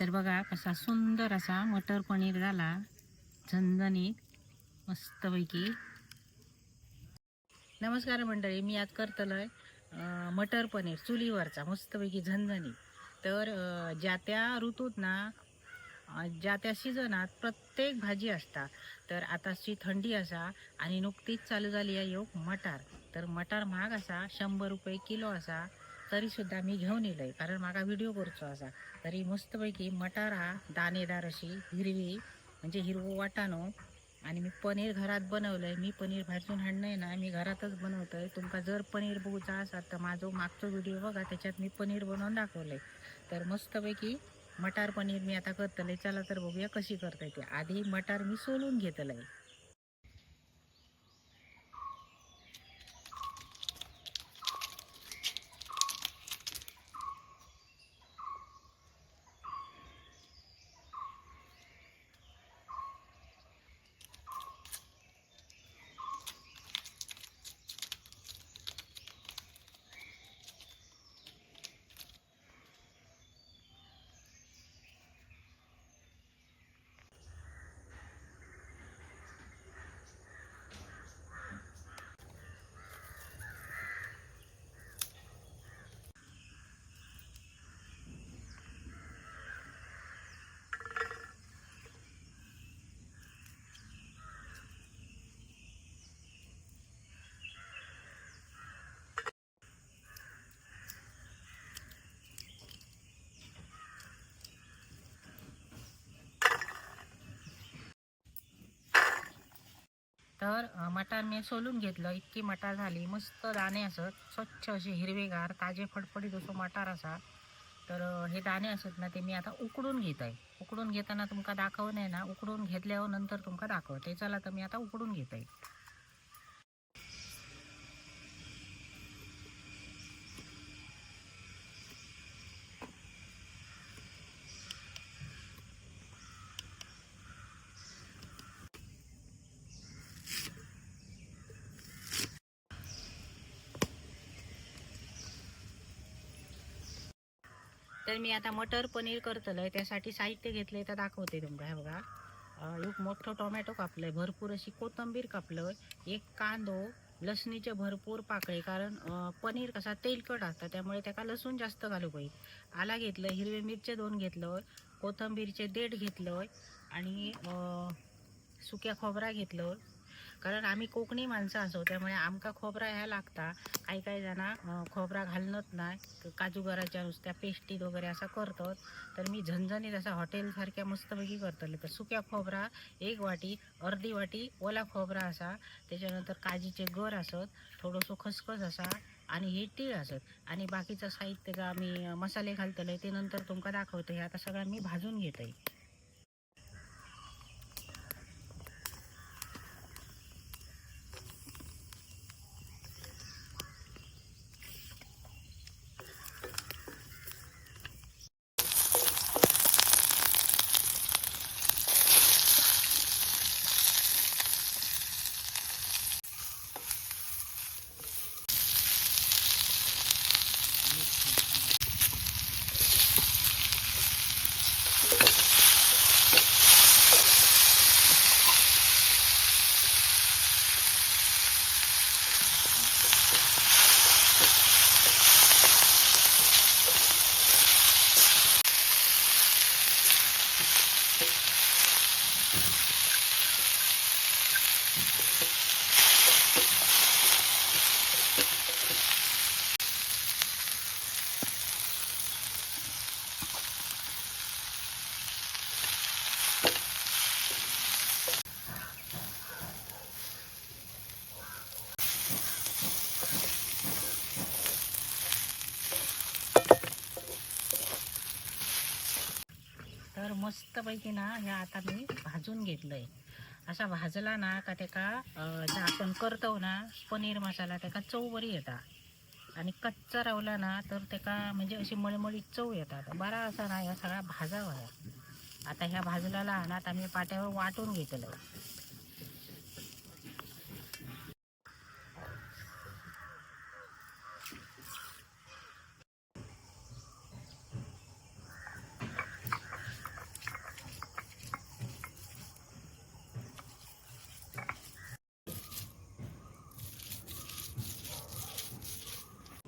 तर बघा कसा सुंदर असा मटर पनीर झाला. झणझणीत मस्तपैकी. नमस्कार मंडळी मी आज करतलोय मटर पनीर चुलीवरचा मस्तपैकी झणझणीत. तर ज्या त्या ऋतूत ना ज्या त्या सिजनात प्रत्येक भाजी असता तर आताची थंडी असा आणि नुकतीच चालू झाली आहे योग मटार. तर मटार महाग असा शंभर रुपये किलो असा. तरी सुद्धा मी घेऊन येलोय. कारण माका व्हिडिओ करचो असा. तरी मस्तपैकी मटार हा दाणेदार अशी हिरवी म्हणजे हिरवो वाटाणो आणि मी पनीर घरात बनवलंय. मी पनीर भाजून आहे ना मी घरातच बनवतोय. तुमका जर पनीर बघूचा असाल तर माझं मागचा व्हिडिओ बघा त्याच्यात मी पनीर बनवून दाखवलंय. तर मस्तपैकी मटार पनीर मी आता करतले चला तर बघूया कशी करता येते आधी मटार मी सोलून घेतलंय. तर मटार मी सोलून घेतलं. इतकी मटार झाली. मस्त दाणे असत स्वच्छ असे हिरवेगार ताजे फडफडीत असो मटार असा. तर हे दाणे असत ना ते मी आता उकडून घेत आहे. उकडून घेताना तुमका दाखवून आहे ना उकडून घेतल्यावर नंतर तुमका दाखवते. चला तर मी आता उकडून घेत आहे. तर मी आता मटर पनीर करतलंय त्यासाठी साहित्य घेतलंय तर दाखवते तुमका हे बघा. एक मोठं टोमॅटो कापलंय भरपूर अशी कोथंबीर कापलं एक कांदो लसणीचे भरपूर पाकळे कारण पनीर कसा तेलकट असतं त्यामुळे त्याका लसूण जास्त घालू पाहिजे आला घेतलं हिरवे मिरचे दोन घेतलं कोथंबीरचे देठ घेतलं आणि सुक्या खोबरा घेतलं कारण आम्ही कोकणी माणसं असो त्यामुळे आमका खोबरा ह्या लागता. काही काही जाणां खोबरा घालणत नाही. काजू गराच्या नुसत्या पेस्टीत वगैरे असं करतात. तर मी झणझणीत असा हॉटेलसारख्या मस्तपैकी करतले. तर सुक्या खोबरा एक वाटी अर्धी वाटी ओला खोबरा असा. त्याच्यानंतर काजीचे गर असत थोडंसं खसखस असा आणि हे तीळ असत. आणि बाकीचं साहित्य का मी मसाले घालतले ते नंतर तुमका दाखवतो. हे आता सगळं मी भाजून घेतोय तर मस्तपैकी ना हे आता मी भाजून घेतलंय. असा भाजला ना का त्याका जे आपण करतो ना पनीर मसाला त्याका चव बरी येता. आणि कच्चा रावला ना तर त्याका म्हणजे अशी मळमळीत चव येतात. बरा असा ना ह्या सगळा भाजावा आता ह्या भाजल्याला ना आता मी पाट्यावर वाटून घेतलं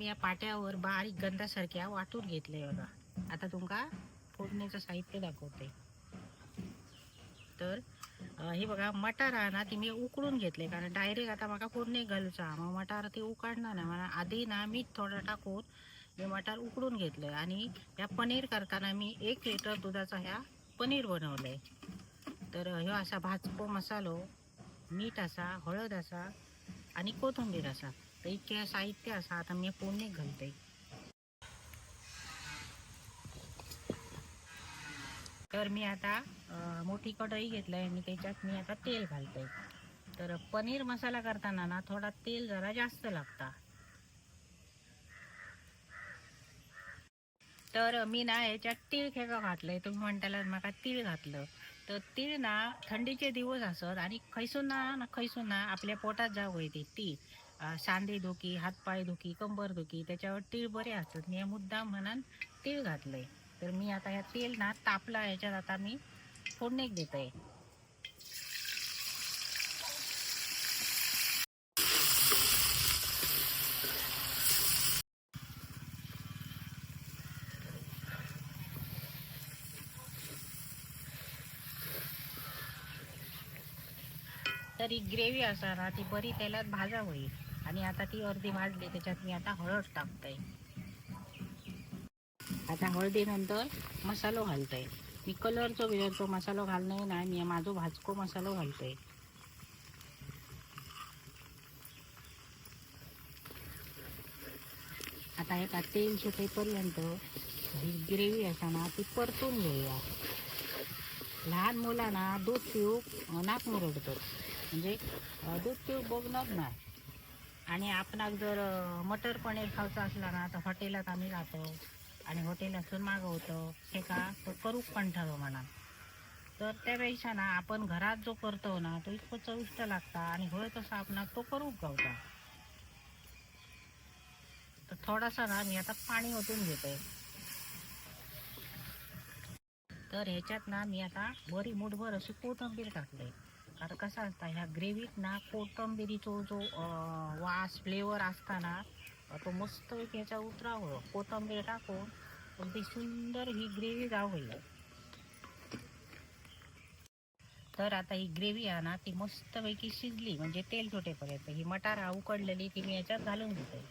या पाट्यावर बारीक गंधासारख्या वाटून घेतलंय बघा. आता तुमका फोडणीचं साहित्य दाखवते. तर हे बघा मटार आहे ना ती मी उकडून घेतले कारण डायरेक्ट आता मला फोडणी घालचा. मग मटार ते उकडणार ना मला आधी ना मीठ थोडं टाकून मी मटार उकडून घेतलं आणि या पनीर करताना मी एक लिटर दुधाचा ह्या पनीर बनवलंय. तर ह्यो असा भाजपो मसालो मीठ असा हळद असा आणि कोथिंबीर असा. तर साहित्य असा आता मी पूर्ण घालते तर मी आता मोठी कढई घेतलंय आणि त्याच्यात मी आता तेल घालते तर पनीर मसाला करताना ना थोडा तेल जरा जास्त लागता. तर मी ना याच्यात तीळ खेळा घातलंय. तुम्ही म्हणताला माका तीळ घातलं. तर तीळ ना थंडीचे दिवस असत आणि खैसून ना खैसून ना आपल्या पोटात जावं येते तीळ सांधे दुखी हातपाय दुखी कंबर दुखी त्याच्यावर तीळ बरे असतात. मी मुद्दाम म्हणून तीळ घातलंय. तर मी आता ह्या तेल ना तापला याच्यात आता मी फोडणीक देते तर ही ग्रेव्ही असणार ती बरी तेलात भाजा होईल आणि आता ती अर्धी भाजली त्याच्यात मी आता हळद टाकतोय आता हळदीनंतर मसालो घालतोय मी कलरचो बिलरचो मसालो घालणार नाही मी माझो भाजको मसालो घालतोय आता एका तेल सुटेपर्यंत ही ग्रेव्ही असा ना ती परतून घेऊया. लहान मुलांना दूध पिऊक नाक मुरडतो. म्हणजे दूध पिऊक बघणार नाही. आणि आपणाक जर मटर पनीर खावचं असला ना तर हॉटेलात आम्ही राहतो. आणि हॉटेलातून मागवतो. हे का? तो करूक पण ठरव म्हणा. तर त्यापेक्षा ना आपण घरात जो करतो ना तो इतकं चविष्ट लागता. आणि होय तसा आपणाक तो करूक गावता. तर थोडासा ना मी आता पाणी ओतून घेते. तर ह्याच्यात ना मी आता बरी मुठभर अशी कोथंबीर टाकले कारण कसं असतं? ह्या ग्रेव्हीत ना कोथंबिरीचो जो वास फ्लेवर असता ना तो मस्त ह्याच्या उतरावं. कोथंबीर टाकून अगदी सुंदर ही ग्रेव्ही जावं तर आता ही ग्रेव्ही आहे ना ती मस्तपैकी शिजली. म्हणजे तेल सुटेपर्यंत ही मटारा उकडलेली ती मी याच्यात घालून घेते.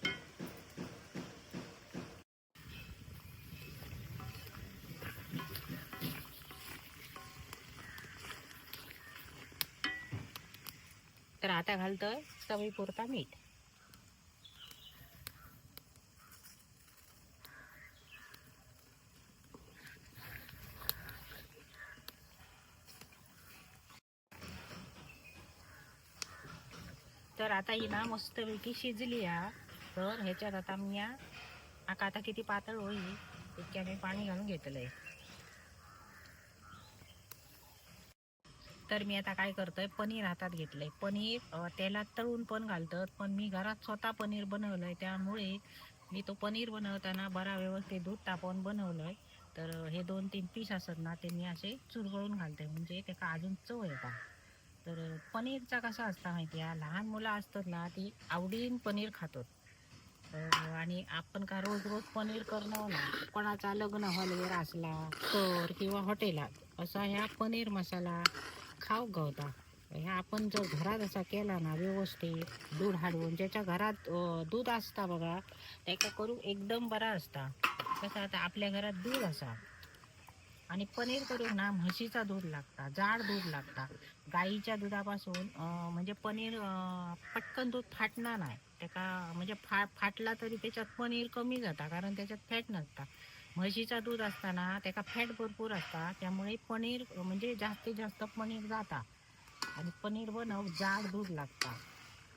तर आता घालतोय चवीपुरता मीठ. तर आता ही ना मस्तपैकी शिजली या तर ह्याच्यात आता मी या आता किती पातळ होईल इतक्याने पाणी घालून घेतलंय. तर मी आता काय करतोय पनीर हातात घेतलंय. पनीर तेलात तळून पण घालतात पण मी घरात स्वतः पनीर बनवलंय. त्यामुळे मी तो पनीर बनवताना बरा व्यवस्थित दूध तापवून बनवलंय. तर हे दोन तीन पीस असत ना ते मी असे चुरगळून घालते म्हणजे त्याका अजून चव येतात तर पनीरचा कसा असता माहिती आहे लहान मुलं असतात ना ती आवडीन पनीर खातात. तर आणि आपण का रोज रोज पनीर करणं ना कोणाचा लग्न हॉलवर असला तर किंवा हॉटेलात असा ह्या पनीर मसाला खाऊ गावता. ह्या आपण जर घरात असा केला ना व्यवस्थित दूध हाडवून ज्याच्या घरात दूध असता बघा त्याका करू एकदम बरा असता. कसं आता आपल्या घरात दूध असा. आणि पनीर करून ना म्हशीचा दूध लागता जाड दूध लागता. गाईच्या दुधापासून म्हणजे पनीर पटकन दूध फाटणार नाही. त्याका म्हणजे फा फाटला तरी त्याच्यात पनीर कमी जाता कारण त्याच्यात फॅट नसता. म्हशीचा दूध असताना त्याका फॅट भरपूर असता त्यामुळे पनीर म्हणजे जास्तीत जास्त पनीर जाता. आणि पनीर बनव जाड दूध लागता.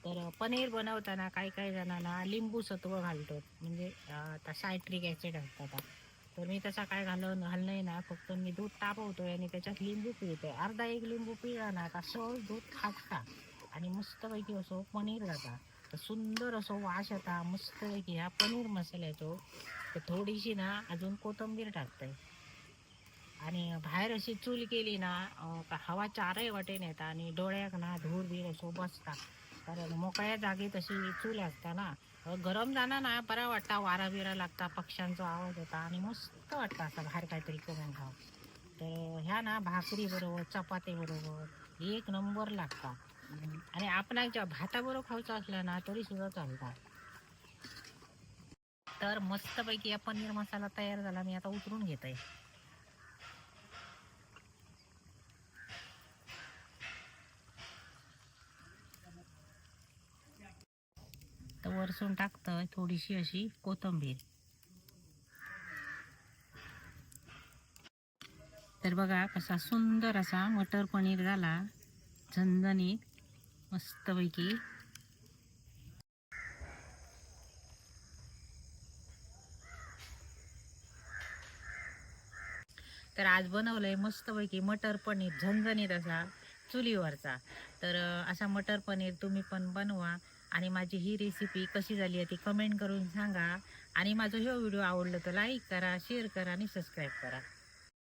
तर पनीर बनवताना काही काही जणांना लिंबू सत्व म्हणजे आता सायट्रिक ॲसिड असतात. तर मी तसा काय घालून घालणं ना फक्त मी दूध तापवतोय आणि त्याच्यात लिंबू पिळतोय. अर्धा एक लिंबू पिळला ना का सहज दूध खाजता आणि मस्तपैकी असो पनीर जाता. सुंदर असो वास येता मस्तपैकी ह्या पनीर मसाल्याचो तर थोडीशी ना अजून कोथिंबीर टाकतंय. आणि बाहेर अशी चूल केली ना हवा चारही वाटेन येता आणि डोळ्याक ना धूर बीर असो बसता. कारण मोकळ्या जागेत अशी चूल असता ना गरम जाणार ना बरा वाटता. वारा बिरा लागता पक्ष्यांचा आवाज होता आणि मस्त वाटतं असं बाहेर काहीतरी करून खाऊ तर ह्या ना भाकरी बरोबर चपाती बरोबर एक नंबर लागता. आणि आपणाक ज्या भाताबरोबर खायचं असलं ना तरी सुद्धा चालतात. तर मस्तपैकी या पनीर मसाला तयार झाला. मी आता उतरून घेत. आहे तर वरसून टाकतोय थोडीशी अशी कोथिंबीर. तर बघा कसा सुंदर असा मटर पनीर झाला. झणझणीत. मस्तपैकी. तर आज बनवलंय मस्तपैकी मटर पनीर झणझणीत असा चुलीवरचा. तर असा मटर पनीर तुम्ही पण बनवा आणि माझी ही रेसिपी कशी झाली आहे ती कमेंट करून सांगा. आणि माझं हे व्हिडिओ आवडलं तर लाईक करा शेअर करा आणि सबस्क्राईब करा.